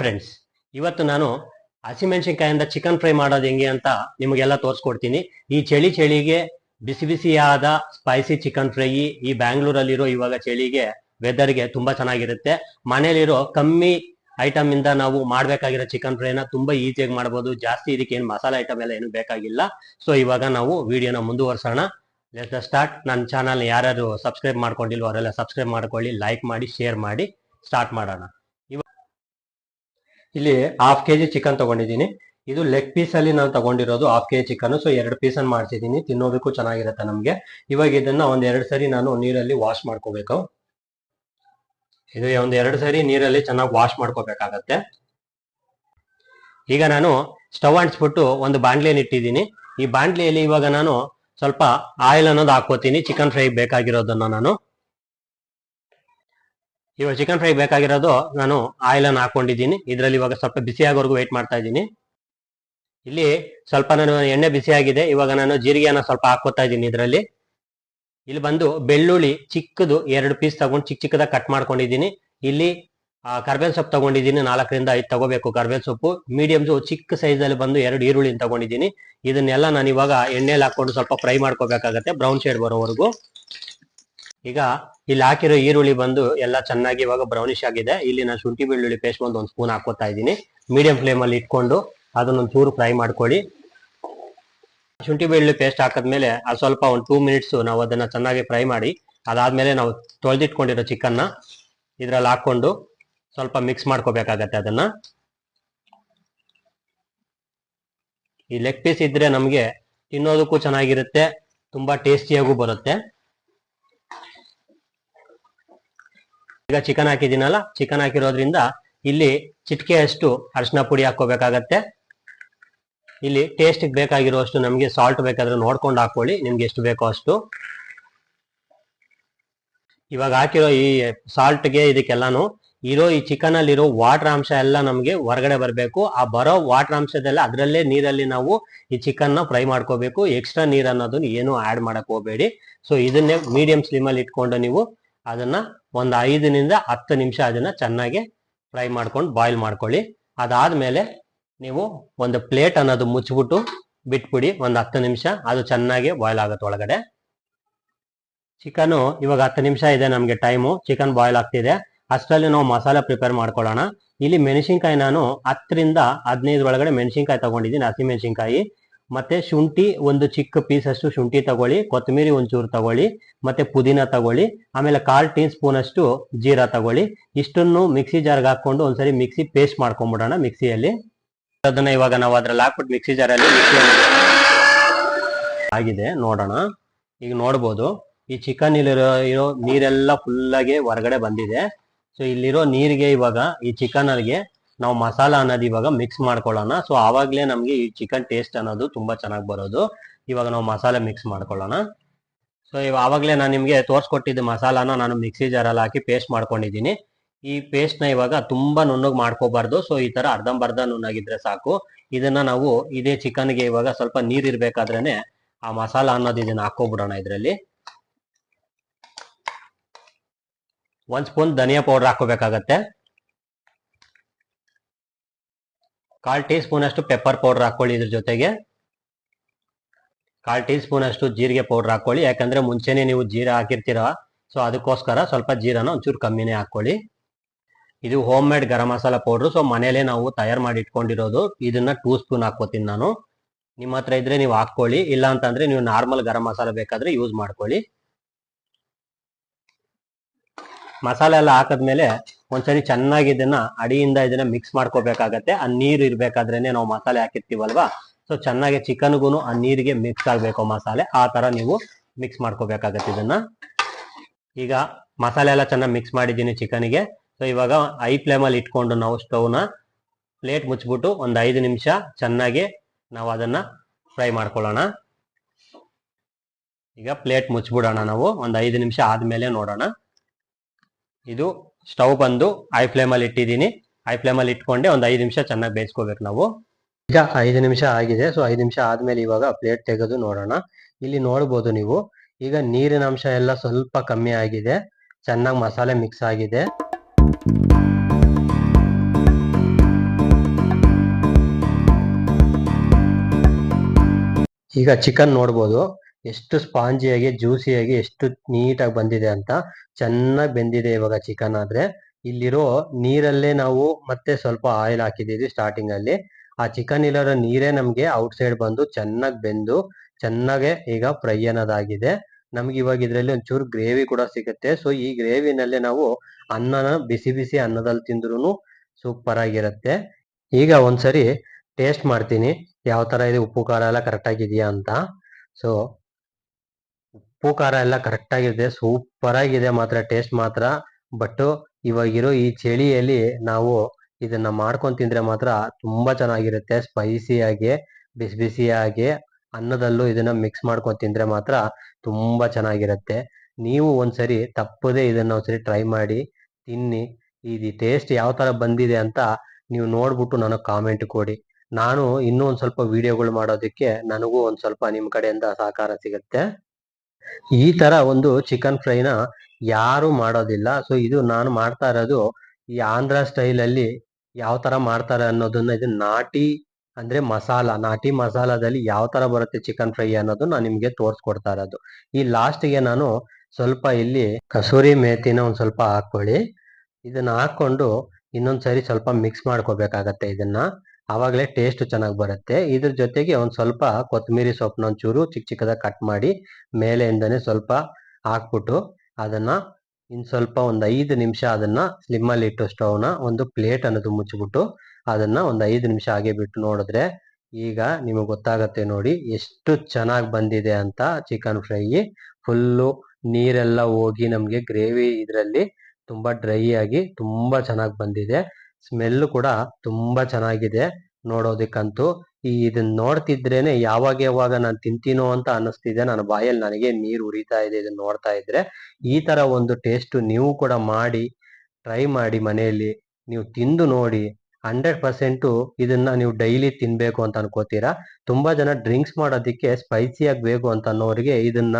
Friends ಇವತ್ತು ನಾನು ಹಸಿಮೆಣಸಿನ್ಕಾಯಿಂದ chicken fry ಮಾಡೋದು ಹೆಂಗೆ ಅಂತ ನಿಮಗೆಲ್ಲ ತೋರಿಸ್ಕೊಡ್ತೀನಿ. ಈ ಚಳಿ ಚಳಿಗೆ ಬಿಸಿ ಬಿಸಿಯಾದ ಸ್ಪೈಸಿ ಚಿಕನ್ ಫ್ರೈ ಈ ಬ್ಯಾಂಗ್ಳೂರಲ್ಲಿರೋ ಇವಾಗ ಚಳಿಗೆ ವೆದರ್ಗೆ ತುಂಬಾ ಚೆನ್ನಾಗಿರುತ್ತೆ. ಮನೇಲಿರೋ ಕಮ್ಮಿ ಐಟಮ್ ಇಂದ ನಾವು ಮಾಡ್ಬೇಕಾಗಿರೋ ಚಿಕನ್ ಫ್ರೈನ ತುಂಬಾ ಈಸಿಯಾಗಿ ಮಾಡ್ಬೋದು. ಜಾಸ್ತಿ ಇದಕ್ಕೆ ಏನು ಮಸಾಲೆ ಐಟಮ್ ಎಲ್ಲ ಏನು ಬೇಕಾಗಿಲ್ಲ. ಸೊ ಇವಾಗ ನಾವು ವಿಡಿಯೋನ ಮುಂದುವರ್ಸೋಣ. ಲೆಟ್ ಸ್ಟಾರ್ಟ್ ನನ್ನ ಚಾನಲ್ ಯಾರ್ಯಾರು ಸಬ್ಸ್ಕ್ರೈಬ್ ಮಾಡ್ಕೊಂಡಿಲ್ವೋ ಅವರೆಲ್ಲ ಸಬ್ಸ್ಕ್ರೈಬ್ ಮಾಡ್ಕೊಳ್ಳಿ ಲೈಕ್ ಮಾಡಿ ಶೇರ್ ಮಾಡಿ ಸ್ಟಾರ್ಟ್ ಮಾಡೋಣ. ಇಲ್ಲಿ ಹಾಫ್ ಕೆ ಜಿ ಚಿಕನ್ ತಗೊಂಡಿದ್ದೀನಿ. ಇದು ಲೆಗ್ ಪೀಸ್ ಅಲ್ಲಿ ನಾನು ತಗೊಂಡಿರೋದು half K G chicken so ಎರಡು ಪೀಸ್ ಅನ್ನು ಮಾಡ್ತಿದ್ದೀನಿ ತಿನ್ನೋದಕ್ಕೂ ಚೆನ್ನಾಗಿರುತ್ತೆ ನಮಗೆ. ಇವಾಗ ಇದನ್ನ ಒಂದ್ ಎರಡು ಸರಿ ನಾನು ನೀರಲ್ಲಿ ವಾಶ್ ಮಾಡ್ಕೋಬೇಕು. ಇದು ಒಂದ್ ಎರಡು ಸರಿ ನೀರಲ್ಲಿ ಚೆನ್ನಾಗಿ ವಾಶ್ ಮಾಡ್ಕೋಬೇಕಾಗತ್ತೆ. ಈಗ ನಾನು ಸ್ಟವ್ ಅಂಟಿಸ್ಬಿಟ್ಟು ಒಂದು ಬಾಂಡ್ಲಿಯನ್ನು ಇಟ್ಟಿದ್ದೀನಿ. ಈ ಬಾಂಡ್ಲಿಯಲ್ಲಿ ಇವಾಗ ನಾನು ಸ್ವಲ್ಪ ಆಯಿಲ್ ಅನ್ನೋದು ಹಾಕೋತೀನಿ ಚಿಕನ್ ಫ್ರೈ ಬೇಕಾಗಿರೋದನ್ನ ನಾನು. ಇವಾಗ ಚಿಕನ್ ಫ್ರೈ ಬೇಕಾಗಿರೋದು ನಾನು ಆಯಿಲ್ ಅನ್ನು ಹಾಕೊಂಡಿದ್ದೀನಿ. ಇದರಲ್ಲಿ ಇವಾಗ ಸ್ವಲ್ಪ ಬಿಸಿ ಆಗೋವರೆಗೂ ವೇಟ್ ಮಾಡ್ತಾ ಇದ್ದೀನಿ. ಇಲ್ಲಿ ಸ್ವಲ್ಪ ನಾನು ಎಣ್ಣೆ ಬಿಸಿ ಆಗಿದೆ. ಇವಾಗ ನಾನು ಜೀರಿಗೆಯನ್ನು ಸ್ವಲ್ಪ ಹಾಕೋತಾ ಇದ್ದೀನಿ ಇದರಲ್ಲಿ. ಇಲ್ಲಿ ಬಂದು ಬೆಳ್ಳುಳ್ಳಿ ಚಿಕ್ಕದು ಎರಡು ಪೀಸ್ ತಗೊಂಡು ಚಿಕ್ಕ ಚಿಕ್ಕದಾಗಿ ಕಟ್ ಮಾಡ್ಕೊಂಡಿದ್ದೀನಿ. ಇಲ್ಲಿ ಕರ್ಬೇವಿನ ಸೊಪ್ಪು ತಗೊಂಡಿದ್ದೀನಿ. ನಾಲ್ಕರಿಂದ ಐದು ತಗೋಬೇಕು ಕರ್ಬೇವಿನ ಸೊಪ್ಪು. ಮೀಡಿಯಮ್ಸು ಚಿಕ್ಕ ಸೈಜಲ್ಲಿ ಬಂದು ಎರಡು ಈರುಳ್ಳಿ ತಗೊಂಡಿದ್ದೀನಿ. ಇದನ್ನೆಲ್ಲ ನಾನು ಇವಾಗ ಎಣ್ಣೆಲಿ ಹಾಕೊಂಡು ಸ್ವಲ್ಪ ಫ್ರೈ ಮಾಡ್ಕೋಬೇಕಾಗತ್ತೆ. ಬ್ರೌನ್ ಶೇಡ್ ಬರೋವರೆಗೂ. ಈಗ ಇಲ್ಲಿ ಹಾಕಿರೋ ಈರುಳ್ಳಿ ಬಂದು ಎಲ್ಲ ಚೆನ್ನಾಗಿ ಇವಾಗ ಬ್ರೌನಿಶ್ ಆಗಿದೆ. ಇಲ್ಲಿ ನಾನು ಶುಂಠಿ ಬೆಳ್ಳುಳ್ಳಿ ಪೇಸ್ಟ್ ಬಂದು ಒಂದು ಸ್ಪೂನ್ ಹಾಕೋತಾ ಇದ್ದೀನಿ. ಮೀಡಿಯಂ ಫ್ಲೇಮ್ ಅಲ್ಲಿ ಇಟ್ಕೊಂಡು ಅದನ್ನೊಂದು ಚೂರು ಫ್ರೈ ಮಾಡ್ಕೊಳ್ಳಿ. ಶುಂಠಿ ಬೆಳ್ಳುಳ್ಳಿ ಪೇಸ್ಟ್ ಹಾಕಿದ್ಮೇಲೆ ಅದು ಸ್ವಲ್ಪ ಒಂದು ಟೂ ಮಿನಿಟ್ಸ್ ನಾವು ಅದನ್ನ ಚೆನ್ನಾಗಿ ಫ್ರೈ ಮಾಡಿ, ಅದಾದ್ಮೇಲೆ ನಾವು ತೊಳೆದಿಟ್ಕೊಂಡಿರೋ ಚಿಕನ್ನ ಇದ್ರಲ್ಲಿ ಹಾಕೊಂಡು ಸ್ವಲ್ಪ ಮಿಕ್ಸ್ ಮಾಡ್ಕೋಬೇಕಾಗತ್ತೆ ಅದನ್ನ. ಈ ಲೆಗ್ ಪೀಸ್ ಇದ್ರೆ ನಮಗೆ ತಿನ್ನೋದಕ್ಕೂ ಚೆನ್ನಾಗಿರುತ್ತೆ, ತುಂಬಾ ಟೇಸ್ಟಿಯಾಗೂ ಬರುತ್ತೆ. ಈಗ ಚಿಕನ್ ಹಾಕಿದ್ದೀನಲ್ಲ? ಚಿಕನ್ ಹಾಕಿರೋದ್ರಿಂದ ಇಲ್ಲಿ ಚಿಟಿಕೆಯಷ್ಟು ಅರಿಶಿನ ಪುಡಿ ಹಾಕೋಬೇಕಾಗತ್ತೆ ಇಲ್ಲಿ ಟೇಸ್ಟ್ ಬೇಕಾಗಿರುವಷ್ಟು ನಮಗೆ ಸಾಲ್ಟ್ ಬೇಕಾದ್ರೆ ನೋಡ್ಕೊಂಡು ಹಾಕೊಳ್ಳಿ ನಿಮ್ಗೆ ಎಷ್ಟು ಬೇಕೋ ಅಷ್ಟು. ಇವಾಗ ಹಾಕಿರೋ ಈ ಸಾಲ್ಟ್ಗೆ ಇದಕ್ಕೆಲ್ಲಾನು ಇರೋ ಈ ಚಿಕನ್ ಅಲ್ಲಿರೋ ವಾಟರ್ ಅಂಶ ಎಲ್ಲ ನಮಗೆ ಹೊರಗಡೆ ಬರಬೇಕು. ಆ ಬರೋ ವಾಟರ್ ಅಂಶದೆಲ್ಲ ಅದರಲ್ಲೇ ನೀರಲ್ಲಿ ನಾವು ಈ ಚಿಕನ್ನ ಫ್ರೈ ಮಾಡ್ಕೋಬೇಕು. ಎಕ್ಸ್ಟ್ರಾ ನೀರ್ ಅನ್ನೋದನ್ನ ಏನು ಆಡ್ ಮಾಡಕ್ ಹೋಗಬೇಡಿ. ಸೊ ಇದನ್ನೇ ಮೀಡಿಯಂ ಸ್ಲಿಮ್ ಅಲ್ಲಿ ಇಟ್ಕೊಂಡು ನೀವು ಅದನ್ನ ಒಂದು ಐದರಿಂದ ಹತ್ತು ನಿಮಿಷ ಅದನ್ನ ಚೆನ್ನಾಗಿ ಫ್ರೈ ಮಾಡ್ಕೊಂಡು ಬಾಯ್ಲ್ ಮಾಡ್ಕೊಳ್ಳಿ. ಅದಾದ್ಮೇಲೆ ನೀವು ಒಂದು ಪ್ಲೇಟ್ ಅನ್ನೋದು ಮುಚ್ಚಿಬಿಟ್ಟು ಬಿಟ್ಬಿಡಿ ಒಂದು ಹತ್ತು ನಿಮಿಷ, ಅದು ಚೆನ್ನಾಗಿ ಬಾಯ್ಲ್ ಆಗುತ್ತೆ ಒಳಗಡೆ. ಚಿಕನ್ ಇವಾಗ ಹತ್ತು ನಿಮಿಷ ಇದೆ ನಮಗೆ ಟೈಮು ಚಿಕನ್ ಬಾಯ್ಲ್ ಆಗ್ತಿದೆ. ಅಷ್ಟರಲ್ಲಿ ನಾವು ಮಸಾಲೆ ಪ್ರಿಪೇರ್ ಮಾಡ್ಕೊಳ್ಳೋಣ. ಇಲ್ಲಿ ಮೆಣಸಿನ್ಕಾಯಿ ನಾನು ಹತ್ತರಿಂದ ಹದಿನೈದು ಒಳಗಡೆ ಮೆಣಸಿನ್ಕಾಯಿ ತಗೊಂಡಿದ್ದೀನಿ, ಹಸಿ ಮೆಣಸಿನ್ಕಾಯಿ. ಮತ್ತೆ ಶುಂಠಿ, ಒಂದು ಚಿಕ್ಕ ಪೀಸ್ ಅಷ್ಟು ಶುಂಠಿ ತಗೊಳ್ಳಿ, ಕೊತ್ತಂಬರಿ ಒಂಚೂರು ತಗೊಳ್ಳಿ, ಮತ್ತೆ ಪುದೀನ ತಗೊಳ್ಳಿ, ಆಮೇಲೆ ಕಾಲ್ ಟೀ ಸ್ಪೂನ್ ಅಷ್ಟು ಜೀರಾ ತಗೊಳ್ಳಿ. ಇಷ್ಟನ್ನು ಮಿಕ್ಸಿ ಜಾರ್ಗೆ ಹಾಕೊಂಡು ಒಂದ್ಸರಿ ಮಿಕ್ಸಿ ಪೇಸ್ಟ್ ಮಾಡ್ಕೊಂಡ್ಬಿಡೋಣ ಮಿಕ್ಸಿಯಲ್ಲಿ. ಅದನ್ನ ಇವಾಗ ನಾವು ಅದ್ರಲ್ಲಿ ಹಾಕ್ಬಿಟ್ಟು ಮಿಕ್ಸಿ ಜಾರಲ್ಲಿ ಆಗಿದೆ, ನೋಡೋಣ. ಈಗ ನೋಡ್ಬೋದು, ಈ ಚಿಕನ್ ಇಲ್ಲಿರೋ, ಇರೋ ನೀರೆಲ್ಲ ಫುಲ್ಲಾಗಿ ಹೊರಗಡೆ ಬಂದಿದೆ. ಸೊ ಇಲ್ಲಿರೋ ನೀರಿಗೆ ಇವಾಗ ಈ ಚಿಕನ್ ಅಲ್ಲಿಗೆ ನಾವು ಮಸಾಲ ಅನ್ನೋದು ಇವಾಗ ಮಿಕ್ಸ್ ಮಾಡ್ಕೊಳ್ಳೋಣ. ಸೊ ಆವಾಗಲೇ ನಮಗೆ ಈ ಚಿಕನ್ ಟೇಸ್ಟ್ ಅನ್ನೋದು ತುಂಬಾ ಚೆನ್ನಾಗಿ ಬರೋದು. ಇವಾಗ ನಾವು ಮಸಾಲೆ ಮಿಕ್ಸ್ ಮಾಡ್ಕೊಳ್ಳೋಣ. ಸೊ ಇವಾಗ ಆವಾಗಲೇ ನಾನು ನಿಮಗೆ ತೋರಿಸ್ಕೊಟ್ಟಿದ್ದ ಮಸಾಲಾನ ನಾನು ಮಿಕ್ಸಿ ಜಾರಲ್ಲಿ ಹಾಕಿ ಪೇಸ್ಟ್ ಮಾಡ್ಕೊಂಡಿದ್ದೀನಿ. ಈ ಪೇಸ್ಟ್ನ ಇವಾಗ ತುಂಬಾ ನುಣ್ಣಗೆ ಮಾಡ್ಕೋಬಾರ್ದು. ಸೊ ಈ ತರ ಅರ್ಧಂಬರ್ಧ ನುಣ್ಣಗಿದ್ರೆ ಸಾಕು. ಇದನ್ನ ನಾವು ಇದೇ ಚಿಕನ್ಗೆ ಇವಾಗ ಸ್ವಲ್ಪ ನೀರು ಇರ್ಬೇಕಾದ್ರೇನೆ ಆ ಮಸಾಲ ಅನ್ನೋದು ಇದನ್ನ ಹಾಕೋಬಿಡೋಣ ಇದರಲ್ಲಿ. ಒಂದು ಸ್ಪೂನ್ ಧನಿಯಾ ಪೌಡರ್ ಹಾಕೋಬೇಕಾಗತ್ತೆ ಕಾಲ್ ಟೀ ಸ್ಪೂನ್ ಅಷ್ಟು ಪೆಪ್ಪರ್ ಪೌಡರ್ ಹಾಕೊಳ್ಳಿ ಇದ್ರ ಜೊತೆಗೆ. ಕಾಲ್ ಟೀ ಸ್ಪೂನ್ ಅಷ್ಟು ಜೀರಿಗೆ ಪೌಡರ್ ಹಾಕೊಳ್ಳಿ. ಯಾಕಂದ್ರೆ ಮುಂಚೆನೆ ನೀವು ಜೀರಾ ಹಾಕಿರ್ತೀರ ಸೊ ಅದಕ್ಕೋಸ್ಕರ ಸ್ವಲ್ಪ ಜೀರಾನ ಒಂಚೂರು ಕಮ್ಮಿನೇ ಹಾಕೊಳ್ಳಿ. ಇದು home made garam masala powder so ಮನೇಲೆ ನಾವು ತಯಾರು ಮಾಡಿ ಇಟ್ಕೊಂಡಿರೋದು. ಇದನ್ನ ಟೂ ಸ್ಪೂನ್ ಹಾಕೋತೀನಿ ನಾನು. ನಿಮ್ಮ ಹತ್ರ ಇದ್ರೆ ನೀವು ಹಾಕೊಳ್ಳಿ ಇಲ್ಲ ಅಂತಂದ್ರೆ ನೀವು ನಾರ್ಮಲ್ ಗರಂ ಮಸಾಲ ಬೇಕಾದ್ರೆ ಯೂಸ್ ಮಾಡ್ಕೊಳ್ಳಿ. ಮಸಾಲೆ ಎಲ್ಲ ಹಾಕದ್ಮೇಲೆ ಒಂದ್ಸರಿ ಚೆನ್ನಾಗಿ ಇದನ್ನ ಅಡಿಯಿಂದ ಇದನ್ನ ಮಿಕ್ಸ್ ಮಾಡ್ಕೋಬೇಕಾಗತ್ತೆ. ಆ ನೀರು ಇರ್ಬೇಕಾದ್ರೇನೆ ನಾವು ಮಸಾಲೆ ಹಾಕಿರ್ತೀವಲ್ವಾ? ಸೊ ಚೆನ್ನಾಗಿ ಚಿಕನ್ಗೂ ಆ ನೀರಿಗೆ ಮಿಕ್ಸ್ ಆಗ್ಬೇಕು ಮಸಾಲೆ. ಆ ತರ ನೀವು ಮಿಕ್ಸ್ ಮಾಡ್ಕೋಬೇಕಾಗತ್ತೆ ಇದನ್ನ. ಈಗ ಮಸಾಲೆ ಎಲ್ಲ ಚೆನ್ನಾಗಿ ಮಿಕ್ಸ್ ಮಾಡಿದ್ದೀನಿ ಚಿಕನ್ಗೆ ಸೊ ಇವಾಗ ಐ ಫ್ಲೇಮ್ ಅಲ್ಲಿ ಇಟ್ಕೊಂಡು ನಾವು ಸ್ಟವ್ನ ಪ್ಲೇಟ್ ಮುಚ್ಚಿಬಿಟ್ಟು ಒಂದು ಐದು ನಿಮಿಷ ಚೆನ್ನಾಗಿ ನಾವು ಅದನ್ನ ಫ್ರೈ ಮಾಡ್ಕೊಳ್ಳೋಣ. ಈಗ ಪ್ಲೇಟ್ ಮುಚ್ಚಿಬಿಡೋಣ ನಾವು. ಒಂದು ಐದು ನಿಮಿಷ ಆದ್ಮೇಲೆ ನೋಡೋಣ. ಇದು ಸ್ಟವ್ ಬಂದು ಐ ಫ್ಲೇಮಲ್ಲಿ ಇಟ್ಟಿದ್ದೀನಿ. ಐ ಫ್ಲೇಮಲ್ಲಿ ಇಟ್ಕೊಂಡೆ ಒಂದು ಐದು ನಿಮಿಷ ಚೆನ್ನಾಗಿ ಬೇಯಿಸ್ಕೋಬೇಕು ನಾವು. ಈಗ ಐದು ನಿಮಿಷ ಆಗಿದೆ. ಸೊ ಐದು ನಿಮಿಷ ಆದ್ಮೇಲೆ ಇವಾಗ ಪ್ಲೇಟ್ ತೆಗೆದು ನೋಡೋಣ. ಇಲ್ಲಿ ನೋಡ್ಬೋದು ನೀವು. ಈಗ ನೀರಿನ ಅಂಶ ಎಲ್ಲ ಸ್ವಲ್ಪ ಕಮ್ಮಿ ಆಗಿದೆ. ಚೆನ್ನಾಗಿ ಮಸಾಲೆ ಮಿಕ್ಸ್ ಆಗಿದೆ. ಈಗ ಚಿಕನ್ ನೋಡ್ಬೋದು. ಎಷ್ಟು ಸ್ಪಾಂಜಿಯಾಗಿ, ಜ್ಯೂಸಿಯಾಗಿ, ಎಷ್ಟು ನೀಟಾಗಿ ಬಂದಿದೆ ಅಂತ ಚೆನ್ನಾಗಿ ಬೆಂದಿದೆ ಇವಾಗ ಚಿಕನ್. ಆದ್ರೆ ಇಲ್ಲಿರೋ ನೀರಲ್ಲೇ ನಾವು ಮತ್ತೆ ಸ್ವಲ್ಪ ಆಯಿಲ್ ಹಾಕಿದೀವಿ ಸ್ಟಾರ್ಟಿಂಗ್ ಅಲ್ಲಿ. ಆ ಚಿಕನ್ ಇಲ್ಲಿರೋ ನೀರೇ ನಮ್ಗೆ ಔಟ್ ಸೈಡ್ ಬಂದು ಚೆನ್ನಾಗಿ ಬೆಂದು, ಚೆನ್ನಾಗೆ ಈಗ ಫ್ರೈ ಅನ್ನೋದಾಗಿದೆ. ನಮ್ಗೆ ಇವಾಗ ಇದರಲ್ಲಿ ಒಂಚೂರು ಗ್ರೇವಿ ಕೂಡ ಸಿಗುತ್ತೆ. ಸೊ ಈ ಗ್ರೇವಿನಲ್ಲೇ ನಾವು ಅನ್ನನ ಬಿಸಿ ಬಿಸಿ ಅನ್ನದಲ್ಲಿ ತಿಂದ್ರೂ ಸೂಪರ್ ಆಗಿರುತ್ತೆ. ಈಗ ಒಂದ್ಸರಿ ಟೇಸ್ಟ್ ಮಾಡ್ತೀನಿ. ಯಾವ ತರ ಇದೆ? ಉಪ್ಪು, ಖಾರ ಎಲ್ಲ ಕರೆಕ್ಟ್ ಆಗಿದೆಯಾ ಅಂತ. ಸೊ ಉಪ್ಪು ಖಾರ ಎಲ್ಲ ಕರೆಕ್ಟ್ ಆಗಿದೆ ಸೂಪರ್ ಆಗಿದೆ ಮಾತ್ರ ಟೇಸ್ಟ್ ಮಾತ್ರ. ಬಟ್ ಇವಾಗಿರೋ ಈ ಚಳಿಯಲ್ಲಿ ನಾವು ಇದನ್ನ ಮಾಡ್ಕೊಂಡ್ ತಿಂದ್ರೆ ಮಾತ್ರ ತುಂಬಾ ಚೆನ್ನಾಗಿರುತ್ತೆ. ಸ್ಪೈಸಿ ಆಗಿ, ಬಿಸಿ ಬಿಸಿಯಾಗಿ ಅನ್ನದಲ್ಲೂ ಇದನ್ನ ಮಿಕ್ಸ್ ಮಾಡ್ಕೊಂಡ್ ತಿಂದ್ರೆ ಮಾತ್ರ ತುಂಬಾ ಚೆನ್ನಾಗಿರುತ್ತೆ. ನೀವು ಒಂದ್ಸರಿ ತಪ್ಪದೆ ಇದನ್ನ ಒಂದ್ಸರಿ ಟ್ರೈ ಮಾಡಿ, ತಿನ್ನಿ. ಇದು ಟೇಸ್ಟ್ ಯಾವ ತರ ಬಂದಿದೆ ಅಂತ ನೀವು ನೋಡ್ಬಿಟ್ಟು ನನಗೆ ಕಾಮೆಂಟ್ ಕೊಡಿ. ನಾನು ಇನ್ನೂ ಒಂದ್ ಸ್ವಲ್ಪ ವಿಡಿಯೋಗಳು ಮಾಡೋದಕ್ಕೆ ನನಗೂ ಒಂದ್ ಸ್ವಲ್ಪ ನಿಮ್ ಕಡೆಯಿಂದ ಸಹಕಾರ ಸಿಗುತ್ತೆ. ಈ ತರ ಒಂದು ಚಿಕನ್ ಫ್ರೈನ ಯಾರು ಮಾಡೋದಿಲ್ಲ. ಸೊ ಇದು ನಾನು ಮಾಡ್ತಾ ಇರೋದು ಈ ಆಂಧ್ರ ಸ್ಟೈಲ್ ಅಲ್ಲಿ ಯಾವ ತರ ಮಾಡ್ತಾರೆ ಅನ್ನೋದನ್ನ ಇದು ನಾಟಿ ಅಂದ್ರೆ ಮಸಾಲ, ನಾಟಿ ಮಸಾಲದಲ್ಲಿ ಯಾವ ತರ ಬರುತ್ತೆ ಚಿಕನ್ ಫ್ರೈ ಅನ್ನೋದು ನಾನು ನಿಮ್ಗೆ ತೋರಿಸ್ಕೊಡ್ತಾ ಇರೋದು. ಈ ಲಾಸ್ಟ್ಗೆ ನಾನು ಸ್ವಲ್ಪ ಇಲ್ಲಿ ಕಸೂರಿ ಮೇಥಿನ ಒಂದ್ ಸ್ವಲ್ಪ ಹಾಕೊಳ್ಳಿ ಇದನ್ನ ಹಾಕೊಂಡು ಇನ್ನೊಂದ್ಸರಿ ಸ್ವಲ್ಪ ಮಿಕ್ಸ್ ಮಾಡ್ಕೋಬೇಕಾಗತ್ತೆ ಇದನ್ನ. ಆವಾಗಲೇ ಟೇಸ್ಟ್ ಚೆನ್ನಾಗಿ ಬರುತ್ತೆ. ಇದ್ರ ಜೊತೆಗೆ ಒಂದು ಸ್ವಲ್ಪ ಕೊತ್ತಂಬರಿ ಸೊಪ್ಪನ್ನ ಒಂಚೂರು ಚಿಕ್ಕ ಚಿಕ್ಕದಾಗಿ ಕಟ್ ಮಾಡಿ ಮೇಲೆಯಿಂದನೇ ಸ್ವಲ್ಪ ಹಾಕ್ಬಿಟ್ಟು ಅದನ್ನ ಇನ್ ಸ್ವಲ್ಪ ಒಂದು ಐದು ನಿಮಿಷ ಅದನ್ನ ಸ್ಲಿಮ್ಮಲ್ಲಿ ಇಟ್ಟು ಸ್ಟವ್ನ ಒಂದು ಪ್ಲೇಟ್ ಅನ್ನೋದು ಮುಚ್ಚಿಬಿಟ್ಟು ಅದನ್ನ ಒಂದು ಐದು ನಿಮಿಷ ಹಾಗೆ ಬಿಟ್ಟು ನೋಡಿದ್ರೆ ಈಗ ನಿಮಗೆ ಗೊತ್ತಾಗತ್ತೆ ನೋಡಿ ಎಷ್ಟು ಚೆನ್ನಾಗಿ ಬಂದಿದೆ ಅಂತ ಚಿಕನ್ ಫ್ರೈ ಫುಲ್ಲು ನೀರೆಲ್ಲ ಹೋಗಿ ನಮಗೆ ಗ್ರೇವಿ ಇದರಲ್ಲಿ ತುಂಬಾ ಡ್ರೈ ಆಗಿ ತುಂಬಾ ಚೆನ್ನಾಗಿ ಬಂದಿದೆ. ಸ್ಮೆಲ್ ಕೂಡ ತುಂಬಾ ಚೆನ್ನಾಗಿದೆ ನೋಡೋದಕ್ಕಂತೂ. ಈ ಇದನ್ನ ನೋಡ್ತಿದ್ರೇನೆ ಯಾವಾಗ ಯಾವಾಗ ನಾನು ತಿಂತೀನೋ ಅಂತ ಅನ್ನಿಸ್ತಿದೆ. ನನ್ನ ಬಾಯಲ್ಲಿ ನನಗೆ ನೀರು ಉರಿತಾ ಇದೆ ಇದನ್ನ ನೋಡ್ತಾ ಇದ್ರೆ. ಈ ತರ ಒಂದು ಟೇಸ್ಟ್ ನೀವು ಕೂಡ ಮಾಡಿ, ಟ್ರೈ ಮಾಡಿ ಮನೆಯಲ್ಲಿ. ನೀವು ತಿಂದು ನೋಡಿ. ಹಂಡ್ರೆಡ್ ಪರ್ಸೆಂಟು ಇದನ್ನ ನೀವು ಡೈಲಿ ತಿನ್ಬೇಕು ಅಂತ ಅನ್ಕೋತೀರಾ? ತುಂಬಾ ಜನ ಡ್ರಿಂಕ್ಸ್ ಮಾಡೋದಕ್ಕೆ ಸ್ಪೈಸಿಯಾಗಿ ಬೇಕು ಅಂತ ಅನ್ನೋರಿಗೆ ಇದನ್ನ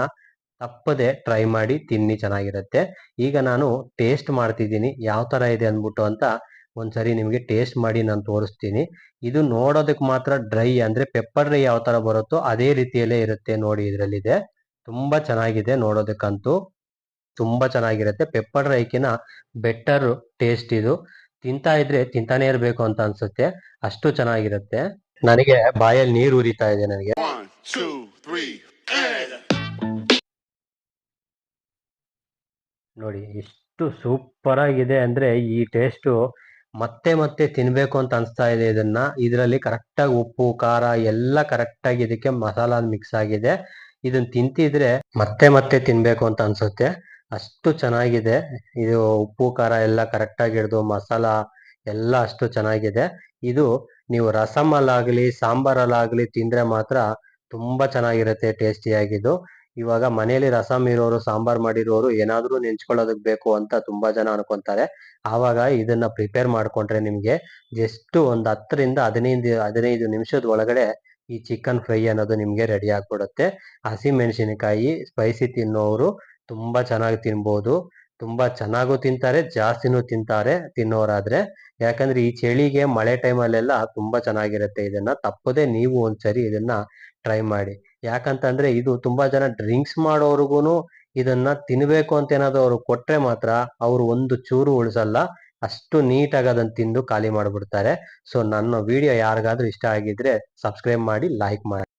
ತಪ್ಪದೆ ಟ್ರೈ ಮಾಡಿ ತಿನ್ನಿ ಚೆನ್ನಾಗಿರುತ್ತೆ. ಈಗ ನಾನು ಟೇಸ್ಟ್ ಮಾಡ್ತಿದ್ದೀನಿ. ಯಾವ ತರ ಇದೆ ಅಂದ್ಬಿಟ್ಟು ಅಂತ ಒಂದ್ಸರಿ ನಿಮಗೆ ಟೇಸ್ಟ್ ಮಾಡಿ ನಾನು ತೋರಿಸ್ತೀನಿ. ಇದು ನೋಡೋದಕ್ಕೆ ಮಾತ್ರ ಡ್ರೈ ಅಂದ್ರೆ ಪೆಪ್ಪರ್ ಡ್ರೈ ಯಾವ ತರ ಬರುತ್ತೋ ಅದೇ ರೀತಿಯಲ್ಲೇ ಇರುತ್ತೆ ನೋಡಿ ಇದರಲ್ಲಿದೆ. ತುಂಬಾ ಚೆನ್ನಾಗಿದೆ ನೋಡೋದಕ್ಕಂತೂ. ತುಂಬಾ ಚೆನ್ನಾಗಿರುತ್ತೆ. ಪೆಪ್ಪರ್ ಡ್ರೈಕಿನ ಬೆಟರ್ ಟೇಸ್ಟ್ ಇದು. ತಿಂತಾ ಇದ್ರೆ ತಿಂತಾನೆ ಇರಬೇಕು ಅಂತ ಅನ್ಸುತ್ತೆ. ಅಷ್ಟು ಚೆನ್ನಾಗಿರುತ್ತೆ. ನನಗೆ ಬಾಯಲ್ಲಿ ನೀರು ಉರಿತಾ ಇದೆ ನನಗೆ. ನೋಡಿ ಎಷ್ಟು ಸೂಪರ್ ಆಗಿದೆ ಅಂದ್ರೆ ಈ ಟೇಸ್ಟು ಮತ್ತೆ ಮತ್ತೆ ತಿನ್ಬೇಕು ಅಂತ ಅನಿಸ್ತಾ ಇದೆ ಇದನ್ನ. ಇದರಲ್ಲಿ ಕರೆಕ್ಟ್ ಆಗಿ ಉಪ್ಪು, ಖಾರ ಎಲ್ಲ ಕರೆಕ್ಟ್ ಆಗಿ ಇದಕ್ಕೆ ಮಸಾಲ ಮಿಕ್ಸ್ ಆಗಿದೆ. ಇದನ್ನ ತಿಂತಿದ್ರೆ ಮತ್ತೆ ಮತ್ತೆ ತಿನ್ಬೇಕು ಅಂತ ಅನ್ಸುತ್ತೆ. ಅಷ್ಟು ಚೆನ್ನಾಗಿದೆ. ಇದು ಉಪ್ಪು, ಖಾರ ಎಲ್ಲ ಕರೆಕ್ಟ್ ಆಗಿ ಹಿಡ್ದು ಮಸಾಲ ಎಲ್ಲ ಅಷ್ಟು ಚೆನ್ನಾಗಿದೆ. ಇದು ನೀವು ರಸಮಲ್ಲಾಗ್ಲಿ, ಸಾಂಬಾರಲ್ಲಾಗ್ಲಿ ತಿಂದ್ರೆ ಮಾತ್ರ ತುಂಬಾ ಚೆನ್ನಾಗಿರುತ್ತೆ, ಟೇಸ್ಟಿಯಾಗಿದ್ದು. ಇವಾಗ ಮನೆಯಲ್ಲಿ ರಸಂ ಇರೋರು, ಸಾಂಬಾರ್ ಮಾಡಿರೋರು ಏನಾದ್ರೂ ನೆಂಚ್ಕೊಳ್ಳೋದಕ್ ಬೇಕು ಅಂತ ತುಂಬಾ ಜನ ಅನ್ಕೊಂತಾರೆ. ಆವಾಗ ಇದನ್ನ ಪ್ರಿಪೇರ್ ಮಾಡ್ಕೊಂಡ್ರೆ ನಿಮ್ಗೆ ಜಸ್ಟ್ ಒಂದ್ ಹತ್ತರಿಂದ ಹದಿನೈದು ಹದಿನೈದು ನಿಮಿಷದ ಒಳಗಡೆ ಈ ಚಿಕನ್ ಫ್ರೈ ಅನ್ನೋದು ನಿಮ್ಗೆ ರೆಡಿ ಆಗ್ಬಿಡುತ್ತೆ. ಹಸಿ ಮೆಣಸಿನಕಾಯಿ ಸ್ಪೈಸಿ ತಿನ್ನೋರು ತುಂಬಾ ಚೆನ್ನಾಗಿ ತಿನ್ಬೋದು. ತುಂಬಾ ಚೆನ್ನಾಗೂ ತಿಂತಾರೆ, ಜಾಸ್ತಿನೂ ತಿಂತಾರೆ ತಿನ್ನೋರಾದ್ರೆ. ಯಾಕಂದ್ರೆ ಈ ಚಳಿಗೆ ಮಳೆ ಟೈಮಲ್ಲೆಲ್ಲ ತುಂಬಾ ಚೆನ್ನಾಗಿರುತ್ತೆ. ಇದನ್ನ ತಪ್ಪದೆ ನೀವು ಒಂದ್ಸರಿ ಇದನ್ನ ಟ್ರೈ ಮಾಡಿ. ಯಾಕಂತಂದ್ರೆ ಇದು ತುಂಬಾ ಜನ ಡ್ರಿಂಕ್ಸ್ ಮಾಡೋರ್ಗುನು ಇದನ್ನ ತಿನ್ಬೇಕು ಅಂತ ಏನಾದ್ರು ಅವ್ರು ಕೊಟ್ರೆ ಮಾತ್ರ ಅವ್ರು ಒಂದು ಚೂರು ಉಳಿಸಲ್ಲ, ಅಷ್ಟು ನೀಟಾಗಿ ಅದನ್ನ ತಿಂದು ಖಾಲಿ ಮಾಡ್ಬಿಡ್ತಾರೆ. ಸೊ ನನ್ನ ವಿಡಿಯೋ ಯಾರಿಗಾದ್ರೂ ಇಷ್ಟ ಆಗಿದ್ರೆ ಸಬ್ಸ್ಕ್ರೈಬ್ ಮಾಡಿ ಲೈಕ್ ಮಾಡಿ.